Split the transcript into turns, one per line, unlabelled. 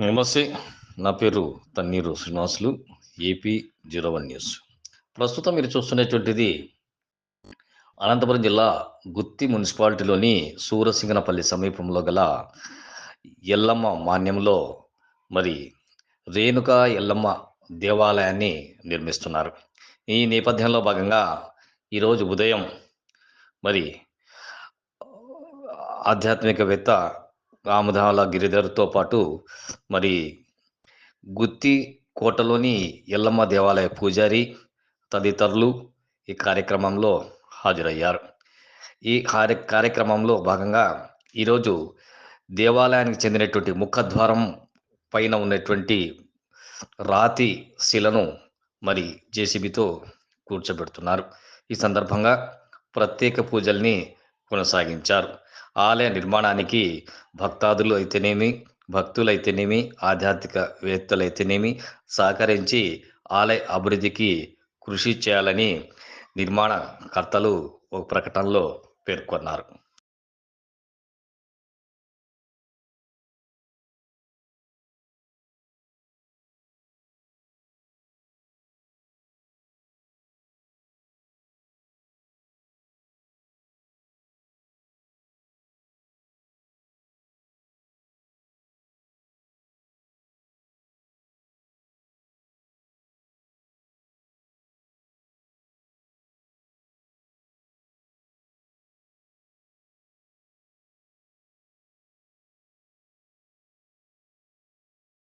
నమస్తే నా పేరు Thanneeru Srinivasulu AP zero one news. ప్రస్తుతం మీరు చూస్తున్నటువంటిది అనంతపురం జిల్లా గుత్తి మున్సిపాలిటీలోని సూరసింగనపల్లి సమీపంలో గల ఎల్లమ్మ మాన్యంలో మరి రేణుక ఎల్లమ్మ దేవాలయాన్ని నిర్మిస్తున్నారు. ఈ నేపథ్యంలో భాగంగా ఈరోజు ఉదయం మరి ఆధ్యాత్మికవేత్త రామధాల గిరిధర్తో పాటు మరి గుత్తి కోటలోని ఎల్లమ్మ దేవాలయ పూజారి తదితరులు ఈ కార్యక్రమంలో హాజరయ్యారు. ఈ కార్య కార్యక్రమంలో భాగంగా ఈరోజు దేవాలయానికి చెందినటువంటి ముఖద్వారం పైన ఉన్నటువంటి రాతి శిలను మరి జేసీబీతో కూర్చోబెడుతున్నారు. ఈ సందర్భంగా ప్రత్యేక పూజల్ని కొనసాగించారు. ఆలయ నిర్మాణానికి భక్తాదులు అయితేనేమి భక్తులైతేనేమి ఆధ్యాత్మిక వేత్తలైతేనేమి సహకరించి ఆలయ అభివృద్ధికి కృషి చేయాలని నిర్మాణకర్తలు ఒక ప్రకటనలో పేర్కొన్నారు.